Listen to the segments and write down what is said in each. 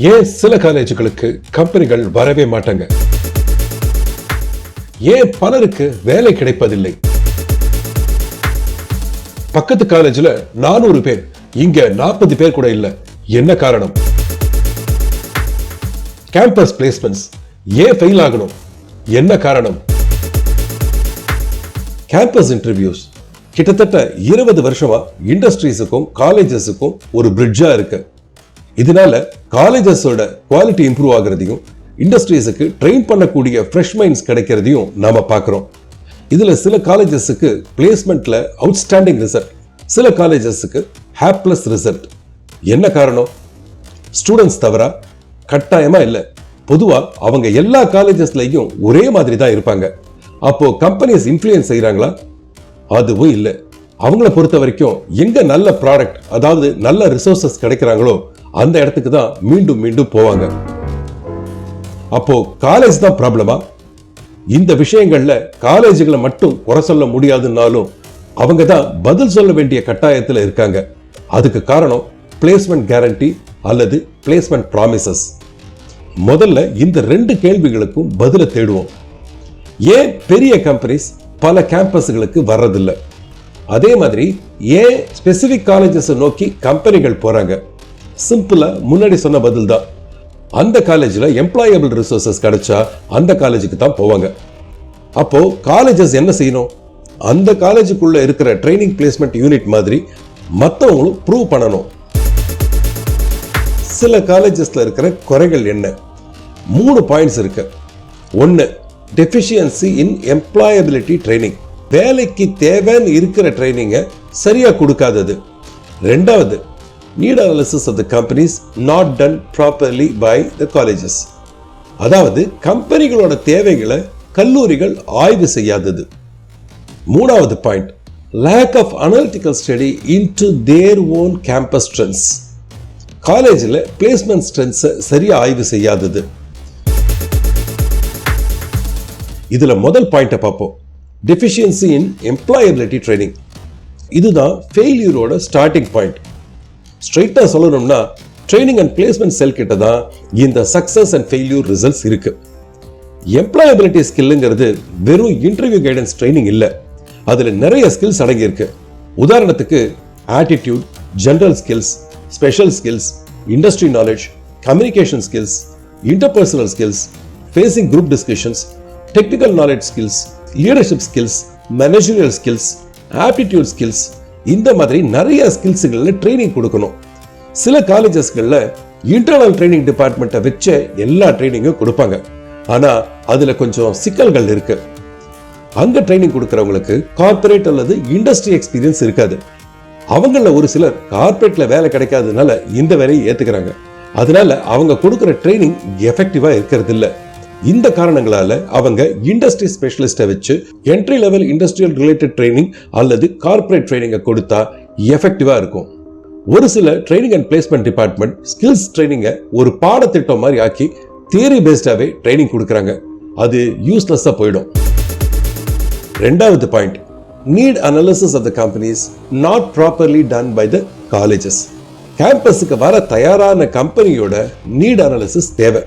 ஏன் சில காலேஜுகளுக்கு கம்பெனிகள் வரவே மாட்டாங்க? ஏன் பலருக்கு வேலை கிடைப்பதில்லை? பக்கத்து காலேஜ்ல நானூறு பேர் இங்க நாற்பது பேர் கூட இல்ல. என்ன காரணம்? கேம்பஸ் பிளேஸ்மெண்ட்ஸ் ஏன் ஃபெயில் ஆகணும்? என்ன காரணம்? கேம்பஸ் இன்டர்வியூஸ் கிட்டத்தட்ட இருபது வருஷமா இண்டஸ்ட்ரீஸுக்கும் காலேஜஸுக்கும் ஒரு பிரிட்ஜா இருக்கு. இதனால காலேஜஸோட குவாலிட்டி இம்ப்ரூவ் ஆகுறதையும் இண்டஸ்ட்ரீஸுக்கு ட்ரெயின் பண்ணக்கூடிய ஃப்ரெஷ் மைண்ட்ஸ் கிடைக்கிறதையும் நாம பார்க்குறோம். இதுல சில காலேஜஸுக்கு பிளேஸ்மெண்ட்ல அவுட்ஸ்டாண்டிங் ரிசல்ட் சில காலேஜஸுக்கு ஹேப்லெஸ் ரிசல்ட் என்ன காரணம்? ஸ்டூடெண்ட்ஸ் தவிர கட்டாயமாக இல்லை. பொதுவாக அவங்க எல்லா காலேஜஸ்லையும் ஒரே மாதிரி தான் இருப்பாங்க. அப்போது கம்பெனிஸ் இன்ஃப்ளூயன்ஸ் செய்கிறாங்களா அதுவும் இல்லை. அவங்கள பொறுத்த வரைக்கும் எங்கே நல்ல ப்ராடக்ட் அதாவது நல்ல ரிசோர்சஸ் கிடைக்கிறாங்களோ அந்த இடத்துக்கு தான் மீண்டும் மீண்டும் போவாங்க. அப்போ காலேஜ் தான் ப்ராப்ளமா இந்த விஷயங்கள்ல காலேஜுகளை மட்டும் குறை சொல்ல முடியாதுன்னாலும் அவங்க தான் பதில் சொல்ல வேண்டிய கட்டாயத்தில் இருக்காங்க. அதுக்கு காரணம் பிளேஸ்மெண்ட் கேரண்டி அல்லது பிளேஸ்மெண்ட் ப்ராமிசஸ் முதல்ல இந்த ரெண்டு கேள்விகளுக்கும் பதிலை தேடுவோம். ஏன் பெரிய கம்பெனிஸ் பல கேம்பஸ்களுக்கு வர்றதில்லை? அதே மாதிரி ஏன் ஸ்பெசிஃபிக் காலேஜஸை நோக்கி கம்பெனிகள் போறாங்க? சிம்பிளாக முன்னாடி சொன்ன பதில் தான் அந்த காலேஜில் எம்ப்ளாயபிள் ரிசோர்ஸஸ் கிடைச்சா அந்த காலேஜுக்கு தான் போவாங்க. அப்போது காலேஜஸ் என்ன செய்யணும்? அந்த காலேஜுக்குள்ளே இருக்கிற ட்ரைனிங் பிளேஸ்மெண்ட் யூனிட் மாதிரி மற்றவங்களும் ப்ரூவ் பண்ணணும். சில காலேஜஸ்ல இருக்கிற குறைகள் என்ன? மூணு பாயிண்ட்ஸ் இருக்கு. ஒன்று டெஃபிஷியன்சி இன் எம்ப்ளாயபிலிட்டி ட்ரைனிங் வேலைக்கு தேவைன்னு இருக்கிற ட்ரைனிங்கை சரியாக கொடுக்காதது. ரெண்டாவது need analysis of the companies not done properly by the colleges அதாவது கம்பெனிகளோட தேவைகளை கல்லூரிகள் ஆய்வு செய்யாதது. மூணாவது point lack of analytical study into their own campus strengths காலேஜில் பிளேஸ்மெண்ட் ஸ்ட்ரென்த்ஸை சரியாக ஆய்வு செய்யாதது. இதில் முதல் பாயிண்ட்டை பார்ப்போம். டெஃபிஷியன்சி இன் எம்ப்ளாயபிலிட்டி ட்ரைனிங் இதுதான் ஃபெயிலியரோட ஸ்டார்டிங் பாயிண்ட் ஸ்ட்ரைட்டா சொல்லணும்னா ட்ரைனிங் அண்ட் பிளேஸ்மெண்ட் செல் கிட்ட தான் இந்த சக்ஸஸ் அண்ட் ஃபெயில்யூர் ரிசல்ட்ஸ் இருக்கு. எம்ப்ளாயபிலிட்டி ஸ்கில்லுங்கிறது வெறும் இன்டர்வியூ கைடன்ஸ் ட்ரைனிங் இல்லை. அதுல நிறைய ஸ்கில்ஸ் அடங்கியிருக்கு. உதாரணத்துக்கு attitude general skills special skills industry knowledge communication skills interpersonal skills facing group discussions technical knowledge skills leadership skills managerial skills aptitude skills இந்த மாதிரி நிறைய ஸ்கில்ஸுகளில் ட்ரைனிங் கொடுக்கணும். சில காலேஜஸ்களில் இன்டர்னல் ட்ரைனிங் டிபார்ட்மெண்ட்டை வச்சு எல்லா ட்ரைனிங்கும் கொடுப்பாங்க. ஆனா அதுல கொஞ்சம் சிக்கல்கள் இருக்கு. அங்க ட்ரைனிங் கொடுக்குறவங்களுக்கு கார்ப்பரேட் அல்லது இண்டஸ்ட்ரி எக்ஸ்பீரியன்ஸ் இருக்காது. அவங்களில் ஒரு சிலர் கார்ப்பரேட்ல வேலை கிடைக்காததுனால இந்த வேலையை ஏற்றுக்கிறாங்க அதனால அவங்க கொடுக்குற ட்ரைனிங் எஃபெக்டிவாக இருக்கிறது இந்த காரணங்களால அவங்க இண்டஸ்ட்ரி ஸ்பெஷலிஸ்ட்டை வச்சு entry level industrial related training அல்லது கார்ப்பரேட் ட்ரைனிங்கை கொடுத்தா எஃபெக்டிவாக இருக்கும். ஒரு சில training and placement department skills ட்ரைனிங்கை ஒரு பாடத்திட்டம் மாதிரி ஆக்கி தியரி பேஸ்டாவே ட்ரைனிங் கொடுக்குறாங்க. அது யூஸ்லெஸ்ஸாக போயிடும். ரெண்டாவது point need analysis of the companies not properly done by the colleges கேம்பஸுக்கு வர தயாரான கம்பெனியோட நீட் அனாலிசிஸ் தேவை.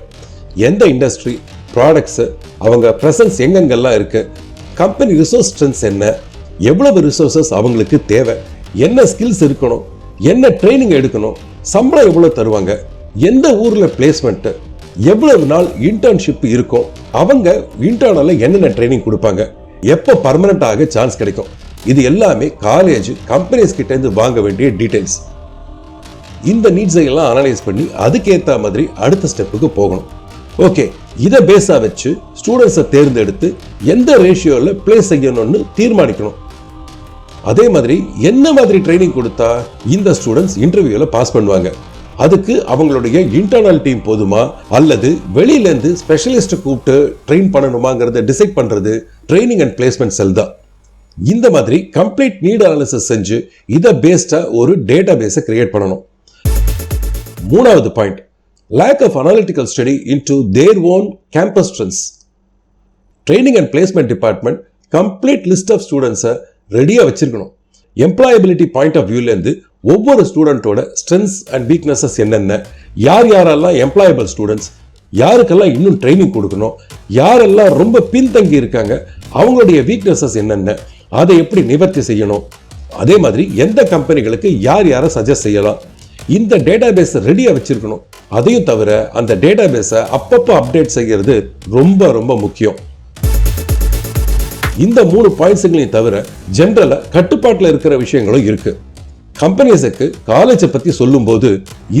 எந்த இண்டஸ்ட்ரி ப்ராடக்ட்ஸு அவங்க ப்ரெசன்ஸ் எங்கெங்கெல்லாம் இருக்குது கம்பெனி ரிசோர்ஸ் ஸ்ட்ரென்த்ஸ் என்ன? எவ்வளவு ரிசோர்சஸ் அவங்களுக்கு தேவை? என்ன ஸ்கில்ஸ் இருக்கணும்? என்ன ட்ரைனிங் எடுக்கணும்? சம்பளம் எவ்வளோ தருவாங்க? எந்த ஊரில் பிளேஸ்மெண்ட்டு எவ்வளவு நாள் இன்டர்ன்ஷிப் இருக்கும் அவங்க இன்டர்னலில் என்னென்ன ட்ரைனிங் கொடுப்பாங்க? எப்போ பர்மனெண்ட் ஆக சான்ஸ் கிடைக்கும்? இது எல்லாமே காலேஜ் கம்பெனிஸ் கிட்டேருந்து வாங்க வேண்டிய டீட்டெயில்ஸ் இந்த நீட்ஸை எல்லாம் அனலைஸ் பண்ணி அதுக்கேற்ற மாதிரி அடுத்த ஸ்டெப்புக்கு போகணும். ஓகே இதை பேஸாக வச்சு ஸ்டூடெண்ட்ஸை தேர்ந்தெடுத்து எந்த ரேஷியோவில் ப்ளேஸ் செய்யணும்னு தீர்மானிக்கணும். அதே மாதிரி என்ன மாதிரி ட்ரைனிங் கொடுத்தா இந்த ஸ்டூடெண்ட்ஸ் இன்டர்வியூவில் பாஸ் பண்ணுவாங்க? அதுக்கு அவங்களுடைய இன்டர்னல் டீம் போதுமா? அல்லது வெளியிலேருந்து ஸ்பெஷலிஸ்ட்டை ஸ்பெஷலிஸ்ட் கூப்பிட்டு ட்ரெயின் பண்ணணுமாங்கிறத டிசைட் பண்ணுறது ட்ரைனிங் அண்ட் பிளேஸ்மெண்ட் செல் தான். இந்த மாதிரி கம்ப்ளீட் நீட் அனாலிசிஸ் செஞ்சு இதை பேஸ்டாக ஒரு டேட்டா பேஸை கிரியேட் பண்ணணும். மூணாவது point lack of analytical study into their own campus strengths training and placement department complete list of ஸ்டூடெண்ட்ஸை ரெடியாக வச்சிருக்கணும். எம்ப்ளாயபிலிட்டி பாயிண்ட் ஆஃப் வியூலேருந்து ஒவ்வொரு ஸ்டூடெண்ட்டோட ஸ்ட்ரென்த்ஸ் அண்ட் வீக்னஸஸ் என்னென்ன யார் யாரெல்லாம் எம்ப்ளாயபிள் ஸ்டூடெண்ட்ஸ் யாருக்கெல்லாம் இன்னும் ட்ரைனிங் கொடுக்கணும் யாரெல்லாம் ரொம்ப பின்தங்கி இருக்காங்க அவங்களுடைய வீக்னஸஸ் என்னென்ன அதை எப்படி நிவர்த்தி செய்யணும். அதே மாதிரி எந்த கம்பெனிகளுக்கு யார் யாரை சஜஸ்ட் செய்யலாம் இந்த டேட்டா பேஸை ரெடியாக வச்சுருக்கணும். அதையும் தவிர அந்த டேட்டா பேஸை அப்பப்போ அப்டேட் செய்கிறது ரொம்ப ரொம்ப முக்கியம். இந்த மூணு பாயிண்ட்ஸுங்களையும் தவிர ஜென்ரலாக கட்டுப்பாட்டில் இருக்கிற விஷயங்களும் இருக்குது கம்பெனிஸுக்கு காலேஜை பற்றி சொல்லும்போது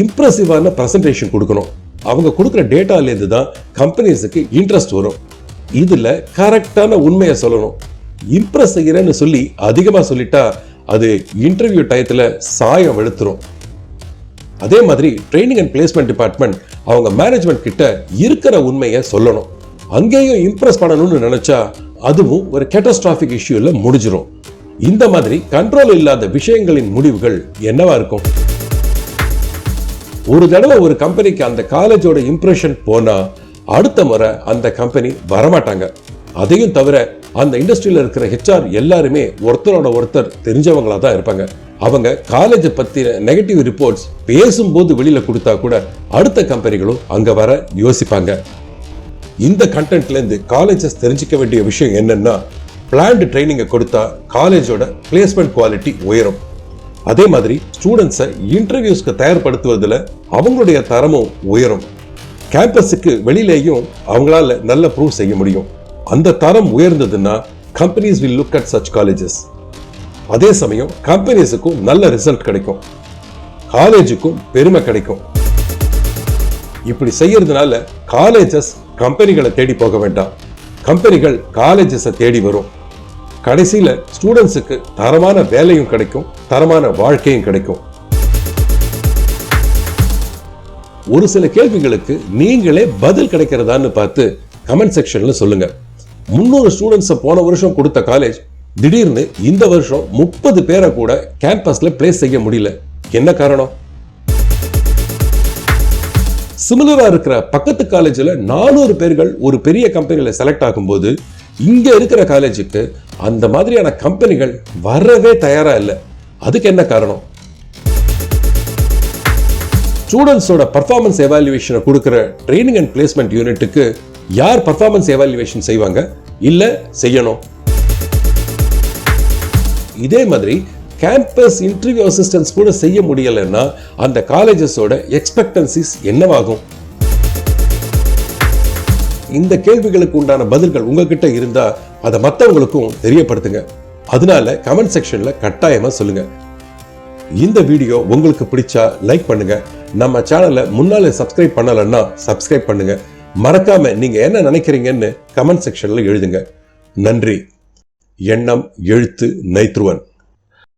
இம்ப்ரெசிவான ப்ரெசன்டேஷன் கொடுக்கணும். அவங்க கொடுக்குற டேட்டாலேருந்து தான் கம்பெனிஸுக்கு இன்ட்ரெஸ்ட் வரும். இதில் கரெக்டான உண்மையை சொல்லணும். இம்ப்ரெஸ் செய்கிறேன்னு சொல்லி அதிகமாக சொல்லிட்டா அது இன்டர்வியூ டயத்தில் சாயம் வெளுத்துரும். அதே மாதிரி ட்ரைனிங் அண்ட் பிளேஸ்மெண்ட் டிபார்ட்மெண்ட் அவங்க மேனேஜ்மெண்ட் கிட்ட இருக்கிற உண்மையை சொல்லணும். அங்கேயும் இம்ப்ரெஸ் பண்ணணும்னு நினைச்சா அதுவும் ஒரு கேட்டஸ்ட்ராஃபிக் இஷ்யூல முடிஞ்சிரும். இந்த மாதிரி கண்ட்ரோல் இல்லாத விஷயங்களின் முடிவுகள் என்னவா இருக்கும்? ஒரு தடவை ஒரு கம்பெனிக்கு அந்த காலேஜோட இம்ப்ரெஷன் போனா அடுத்த முறை அந்த கம்பெனி வரமாட்டாங்க. அதையும் தவிர அந்த இண்டஸ்ட்ரியில இருக்கிற ஹெச்ஆர் எல்லாருமே ஒருத்தரோட ஒருத்தர் தெரிஞ்சவங்களா தான் இருப்பாங்க. அவங்க காலேஜை பத்தின நெகட்டிவ் ரிப்போர்ட்ஸ் பேசும்போது வெளியில கொடுத்தா கூட அடுத்த கம்பெனிகளும் அங்க வர யோசிப்பாங்க. இந்த கண்டென்ட்ல இருந்து காலேஜஸ் தெரிஞ்சுக்க வேண்டிய விஷயம் என்னன்னா பிளான்டு ட்ரைனிங்கை கொடுத்தா காலேஜோட பிளேஸ்மெண்ட் குவாலிட்டி உயரும். அதே மாதிரி ஸ்டூடெண்ட்ஸை இன்டர்வியூஸ்க்கு தயார்படுத்துவதில் அவங்களுடைய தரமும் உயரும். கேம்பஸுக்கு வெளியிலேயும் அவங்களால நல்ல ப்ரூவ் செய்ய முடியும். அந்த தரம் உயர்ந்ததுன்னா companies will look at such colleges அதே சமயம் கம்பெனிஸுக்கும் நல்ல ரிசல்ட் கிடைக்கும். காலேஜுக்கும் பெருமை கிடைக்கும். இப்படி செய்யறதுனால காலேஜஸ் கம்பெனிகளை தேடி போக வேண்டாம். கம்பெனிகள் காலேஜஸை தேடி வரும். கடைசியில் ஸ்டூடெண்ட்ஸுக்கு தரமான வேலையும் கிடைக்கும் தரமான வாழ்க்கையும் கிடைக்கும். ஒரு சில கேள்விகளுக்கு நீங்களே பதில் கிடைக்கிறதான்னு பார்த்து கமெண்ட் செக்ஷன்ல சொல்லுங்க. முன்னூறு ஸ்டூடெண்ட்ஸை போன வருஷம் கொடுத்த காலேஜ் திடீர்னு இந்த வருஷம் முப்பது பேரை கூட கேம்பஸில் பிளேஸ் செய்ய முடியல. என்ன காரணம்? சிமிலரா இருக்கிற பக்கத்து காலேஜில் நானூறு பேர்கள் ஒரு பெரிய கம்பெனியில் செலக்ட் ஆகும்போது இங்கே இருக்கிற காலேஜுக்கு அந்த மாதிரியான கம்பெனிகள் வரவே தயாராக இல்லை. அதுக்கு என்ன காரணம்? ஸ்டூடெண்ட்ஸோட பர்ஃபார்மன்ஸ் எவாலுவேஷனை கொடுக்குற ட்ரைனிங் அண்ட் பிளேஸ்மெண்ட் யூனிட்டுக்கு யார் பர்ஃபார்மன்ஸ் எவாலுவேஷன் செய்வாங்க? இல்லை செய்யணும். இதே மாதிரி கேம்பஸ் இன்டர்வியூ அசிஸ்டன்ஸ் கூட செய்ய முடியலைன்னா அந்த காலேஜஸோட எக்ஸ்பெக்டன்சிஸ் என்னவாகும்? இந்த கேள்விகளுக்கு உண்டான பதில்கள் உங்ககிட்ட இருந்தா அதை மற்றவங்களுக்கும் தெரியப்படுத்துங்க. அதனால கமெண்ட் செக்ஷன்ல கட்டாயமா சொல்லுங்க. இந்த வீடியோ உங்களுக்கு பிடிச்சா லைக் பண்ணுங்க. நம்ம சேனலை முன்னாலே சப்ஸ்கிரைப் பண்ணலைன்னா சப்ஸ்கிரைப் பண்ணுங்க. மறக்காம நீங்க என்ன நினைக்கிறீங்கன்னு கமெண்ட் செக்ஷன்ல எழுதுங்க. நன்றி. எண்ணம் எழுத்து நைத்ருவன்